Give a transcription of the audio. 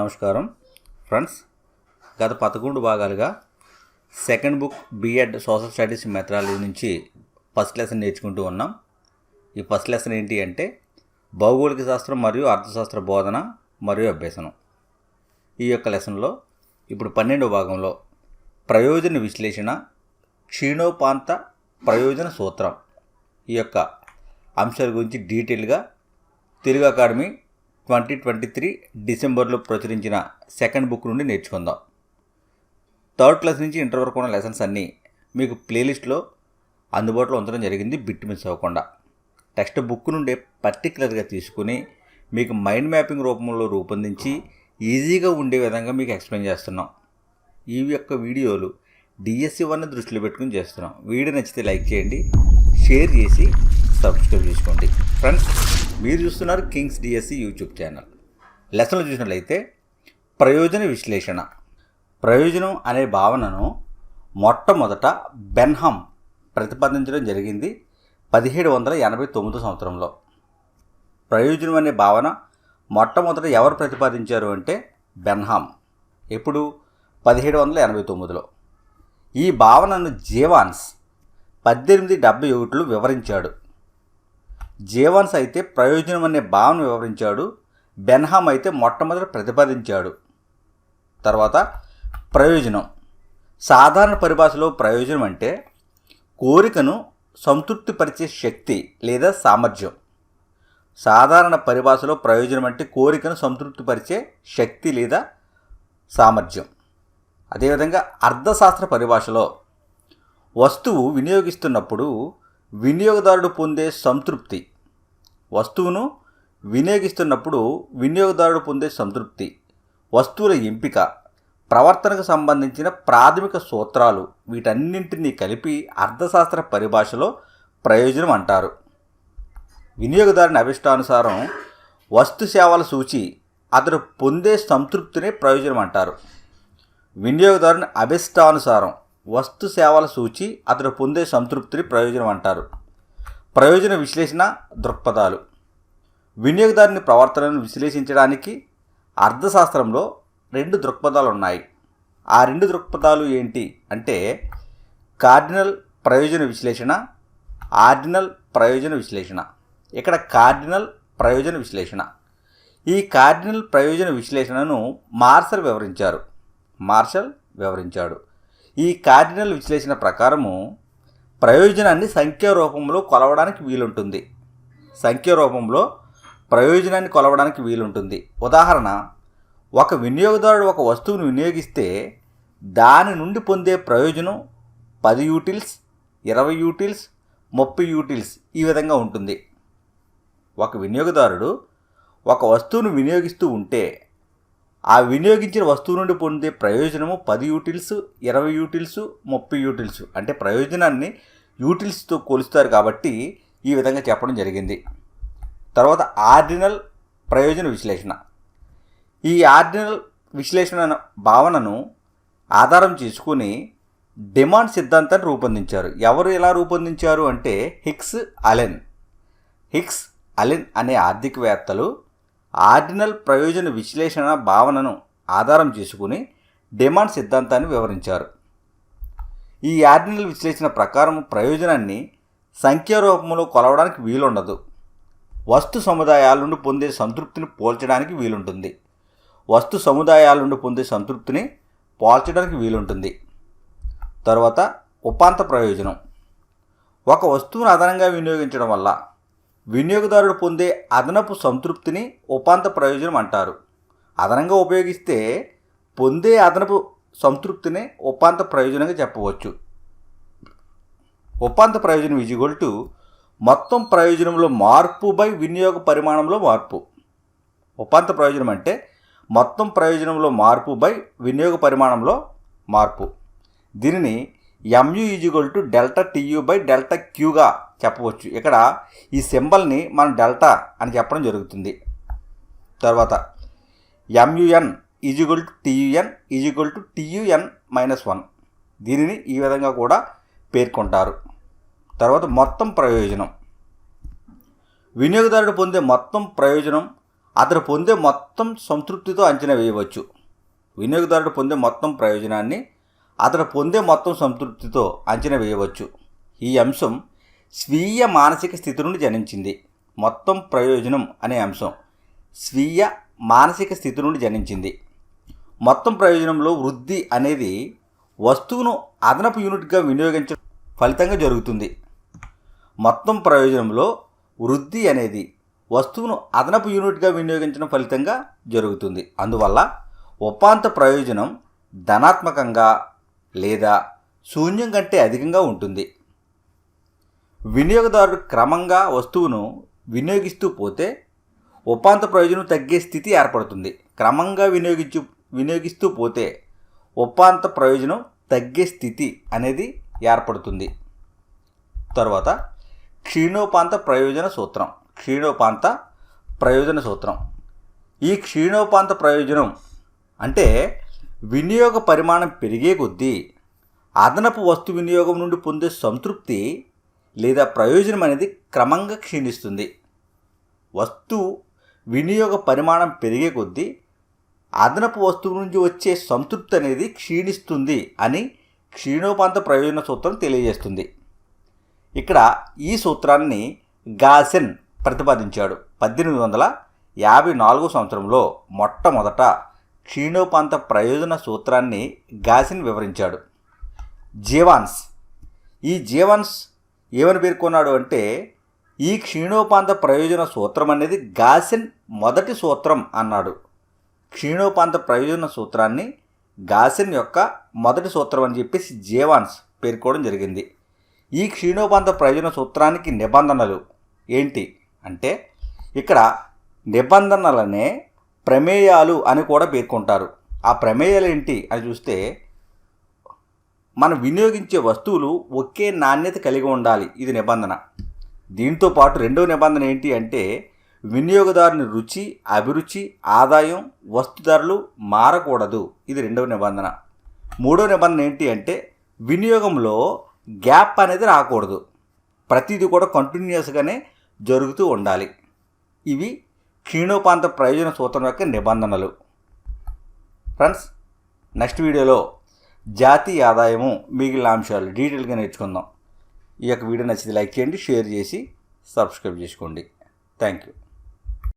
నమస్కారం. ఫ్రెండ్స్ గత పదకొండు భాగాలుగా second book B Ed social studies methodology నుంచి ఫస్ట్ లెసన్ నేర్చుకుంటూ ఉన్నాం. ఈ ఫస్ట్ లెసన్ ఏంటి అంటే భౌగోళిక శాస్త్రం మరియు అర్థశాస్త్ర బోధన మరియు అభ్యసనం. ఈ యొక్క లెసన్లో ఇప్పుడు పన్నెండవ భాగంలో ప్రయోజన విశ్లేషణ క్షీణోపాంత ప్రయోజన సూత్రం ఈ యొక్క అంశాల గురించి డీటెయిల్గా Telugu academy twenty twenty three డిసెంబర్లో ప్రచురించిన సెకండ్ బుక్ నుండి నేర్చుకుందాం. థర్డ్ క్లాస్ నుంచి ఇంటర్ వరకు ఉన్న లెసన్స్ అన్నీ మీకు ప్లేలిస్ట్లో అందుబాటులో ఉంచడం జరిగింది బిట్ మిస్ అవ్వకుండా. టెక్స్ట్ బుక్ నుండే పర్టికులర్గా తీసుకుని మీకు మైండ్ మ్యాపింగ్ రూపంలో రూపొందించి ఈజీగా ఉండే విధంగా మీకు ఎక్స్ప్లెయిన్ చేస్తున్నాం. ఈ యొక్క వీడియోలు డిఎస్సి వన్ దృష్టిలో పెట్టుకుని చేస్తున్నాం. వీడియో నచ్చితే లైక్ చేయండి షేర్ చేసి సబ్స్క్రైబ్ చేసుకోండి. ఫ్రెండ్స్ మీరు చూస్తున్నారు కింగ్స్ డిఎస్సి యూట్యూబ్ ఛానల్. లెసన్లు చూసినట్లయితే ప్రయోజన విశ్లేషణ. ప్రయోజనం అనే భావనను మొట్టమొదట బెన్హమ్ ప్రతిపాదించడం జరిగింది పదిహేడు వందల ఎనభై తొమ్మిదో సంవత్సరంలో. ప్రయోజనం అనే భావన మొట్టమొదట ఎవరు ప్రతిపాదించారు అంటే బెన్హామ్. ఎప్పుడు? పదిహేడు వందల ఎనభై తొమ్మిదిలో. ఈ భావనను జీవాన్స్ పద్దెనిమిది డెబ్బై ఒకటిలో వివరించాడు. జీవన్స్ అయితే ప్రయోజనం అనే భావన వివరించాడు. బెన్హామ్ అయితే మొట్టమొదట ప్రతిపాదించాడు. తర్వాత ప్రయోజనం. సాధారణ పరిభాషలో ప్రయోజనం అంటే కోరికను సంతృప్తిపరిచే శక్తి లేదా సామర్థ్యం. సాధారణ పరిభాషలో ప్రయోజనం అంటే కోరికను సంతృప్తిపరిచే శక్తి లేదా సామర్థ్యం. అదేవిధంగా అర్థశాస్త్ర పరిభాషలో వస్తువు వినియోగిస్తున్నప్పుడు వినియోగదారుడు పొందే సంతృప్తి వస్తువును వినియోగిస్తున్నప్పుడు వినియోగదారుడు పొందే సంతృప్తి వస్తువుల ఎంపిక ప్రవర్తనకు సంబంధించిన ప్రాథమిక సూత్రాలు వీటన్నింటినీ కలిపి అర్థశాస్త్ర పరిభాషలో ప్రయోజనం అంటారు. వినియోగదారుని అభిష్టానుసారం వస్తు సేవల సూచి అతడు పొందే సంతృప్తినే ప్రయోజనం అంటారు. వినియోగదారుని అభిష్టానుసారం వస్తు సేవల సూచి అతడు పొందే సంతృప్తిని ప్రయోజనం అంటారు. ప్రయోజన విశ్లేషణ దృక్పథాలు. వినియోగదారుని ప్రవర్తనను విశ్లేషించడానికి అర్థశాస్త్రంలో రెండు దృక్పథాలు ఉన్నాయి ఆ రెండు దృక్పథాలు ఏంటి అంటే కార్డినల్ ప్రయోజన విశ్లేషణ ఆర్డినల్ ప్రయోజన విశ్లేషణ. ఇక్కడ కార్డినల్ ప్రయోజన విశ్లేషణ. ఈ కార్డినల్ ప్రయోజన విశ్లేషణను మార్షల్ వివరించారు. మార్షల్ వివరించాడు. ఈ కార్డినల్ విశ్లేషణ ప్రకారము ప్రయోజనాన్ని సంఖ్యా రూపంలో కొలవడానికి వీలుంటుంది. సంఖ్య రూపంలో ప్రయోజనాన్ని కొలవడానికి వీలుంటుంది. ఉదాహరణ ఒక వినియోగదారుడు ఒక వస్తువును వినియోగిస్తే దాని నుండి పొందే ప్రయోజనం పది యూటిల్స్ ఇరవై యూటిల్స్ ముప్పై యూటిల్స్ ఈ విధంగా ఉంటుంది. ఒక వినియోగదారుడు ఒక వస్తువును వినియోగిస్తూ ఉంటే ఆ వినియోగించిన వస్తువు నుండి పొందే ప్రయోజనము పది యూటిల్స్ ఇరవై యూటిల్స్ ముప్పై యూటిల్స్ అంటే ప్రయోజనాన్ని యూటిల్స్తో కొలుస్తారు కాబట్టి ఈ విధంగా చెప్పడం జరిగింది. తర్వాత ఆర్డినల్ ప్రయోజన విశ్లేషణ. ఈ ఆర్డినల్ విశ్లేషణ భావనను ఆధారం చేసుకుని డిమాండ్ సిద్ధాంతాన్ని రూపొందించారు. ఎవరు ఎలా రూపొందించారు అంటే హిక్స్ అలెన్. హిక్స్ అలెన్ అనే ఆర్థికవేత్తలు ఆర్డినల్ ప్రయోజన విశ్లేషణ భావనను ఆధారం చేసుకుని డిమాండ్ సిద్ధాంతాన్ని వివరించారు. ఈ ఆర్డినల్ విశ్లేషణ ప్రకారం ప్రయోజనాన్ని సంఖ్యా రూపంలో కొలవడానికి వీలుండదు. వస్తు సముదాయాల నుండి పొందే సంతృప్తిని పోల్చడానికి వీలుంటుంది. వస్తు సముదాయాల నుండి పొందే సంతృప్తిని పోల్చడానికి వీలుంటుంది. తర్వాత ఉపాంత ప్రయోజనం. ఒక వస్తువును అదనంగా వినియోగించడం వల్ల వినియోగదారుడు పొందే అదనపు సంతృప్తిని ఉపాంత ప్రయోజనం అంటారు. అదనంగా ఉపయోగిస్తే పొందే అదనపు సంతృప్తిని ఉపాంత ప్రయోజనంగా చెప్పవచ్చు. ఉపాంత ప్రయోజనం ఈజ్వల్ టు మొత్తం ప్రయోజనంలో మార్పు బై వినియోగ పరిమాణంలో మార్పు. ఉపాంత ప్రయోజనం అంటే మొత్తం ప్రయోజనంలో మార్పు బై వినియోగ పరిమాణంలో మార్పు. దీనిని M U equal to delta T U by delta క్యూగా చెప్పవచ్చు. ఇక్కడ ఈ సింబల్ని మనం డెల్టా అని చెప్పడం జరుగుతుంది. తర్వాత M U N equal to T U N equal to T U N minus one దీనిని ఈ విధంగా కూడా పేర్కొంటారు. తర్వాత మొత్తం ప్రయోజనం. వినియోగదారుడు పొందే మొత్తం ప్రయోజనం అతడు పొందే మొత్తం సంతృప్తితో అంచనా వేయవచ్చు. వినియోగదారుడు పొందే మొత్తం ప్రయోజనాన్ని అతను పొందే మొత్తం సంతృప్తితో అంచనా వేయవచ్చు. ఈ అంశం స్వీయ మానసిక స్థితి నుండి జనించింది. మొత్తం ప్రయోజనం అనే అంశం స్వీయ మానసిక స్థితి నుండి జనించింది. మొత్తం ప్రయోజనంలో వృద్ధి అనేది వస్తువును అదనపు యూనిట్గా వినియోగించడం ఫలితంగా జరుగుతుంది. మొత్తం ప్రయోజనంలో వృద్ధి అనేది వస్తువును అదనపు యూనిట్గా వినియోగించడం ఫలితంగా జరుగుతుంది. అందువల్ల ఉపాంత ప్రయోజనం ధనాత్మకంగా లేదా శూన్యం కంటే అధికంగా ఉంటుంది. వినియోగదారుడు క్రమంగా వస్తువును వినియోగిస్తూ పోతే ఉపాంత ప్రయోజనం తగ్గే స్థితి ఏర్పడుతుంది. క్రమంగా వినియోగించు వినియోగిస్తూ పోతే ఉపాంత ప్రయోజనం తగ్గే స్థితి అనేది ఏర్పడుతుంది. తర్వాత క్షీణోపాంత ప్రయోజన సూత్రం. క్షీణోపాంత ప్రయోజన సూత్రం. ఈ క్షీణోపాంత ప్రయోజనం అంటే వినియోగ పరిమాణం పెరిగే కొద్దీ అదనపు వస్తు వినియోగం నుండి పొందే సంతృప్తి లేదా ప్రయోజనం అనేది క్రమంగా క్షీణిస్తుంది. వస్తువు వినియోగ పరిమాణం పెరిగే కొద్దీ అదనపు వస్తువు నుంచి వచ్చే సంతృప్తి అనేది క్షీణిస్తుంది అని క్షీణోపాంత ప్రయోజన సూత్రం తెలియజేస్తుంది. ఇక్కడ ఈ సూత్రాన్ని గాసెన్ ప్రతిపాదించాడు. పద్దెనిమిది వందల యాభై నాలుగో సంవత్సరంలో మొట్టమొదట క్షీణోపాంత ప్రయోజన సూత్రాన్ని గాసిన్ వివరించాడు. జీవాన్స్. ఈ జీవాన్స్ ఏమని పేర్కొన్నాడు అంటే ఈ క్షీణోపాంత ప్రయోజన సూత్రం అనేది గాసిన్ మొదటి సూత్రం అన్నాడు. క్షీణోపాంత ప్రయోజన సూత్రాన్ని గాసిన్ యొక్క మొదటి సూత్రం అని చెప్పేసి జీవాన్స్ పేర్కోవడం జరిగింది. ఈ క్షీణోపాంత ప్రయోజన సూత్రానికి నిబంధనలు ఏంటి? అంటే ఇక్కడ నిబంధనలనే ప్రమేయాలు అని కూడా పేర్కొంటారు. ఆ ప్రమేయాలు ఏంటి అని చూస్తే మనం వినియోగించే వస్తువులు ఒకే నాణ్యత కలిగి ఉండాలి. ఇది నిబంధన. దీంతో పాటు రెండవ నిబంధన ఏంటి అంటే వినియోగదారుని రుచి అభిరుచి ఆదాయం వస్తు ధరలు మారకూడదు. ఇది రెండవ నిబంధన. మూడో నిబంధన ఏంటి అంటే వినియోగంలో గ్యాప్ అనేది రాకూడదు. ప్రతిదీ కూడా కంటిన్యూస్గానే జరుగుతూ ఉండాలి. ఇవి క్షీణోపాంత ప్రయోజన సూత్రం యొక్క నిబంధనలు. ఫ్రెండ్స్ నెక్స్ట్ వీడియోలో జాతీయ ఆదాయము మిగిలిన అంశాలు డీటెయిల్గా నేర్చుకుందాం. ఈ యొక్క వీడియో నచ్చితే లైక్ చేయండి షేర్ చేసి సబ్స్క్రైబ్ చేసుకోండి. Thank you.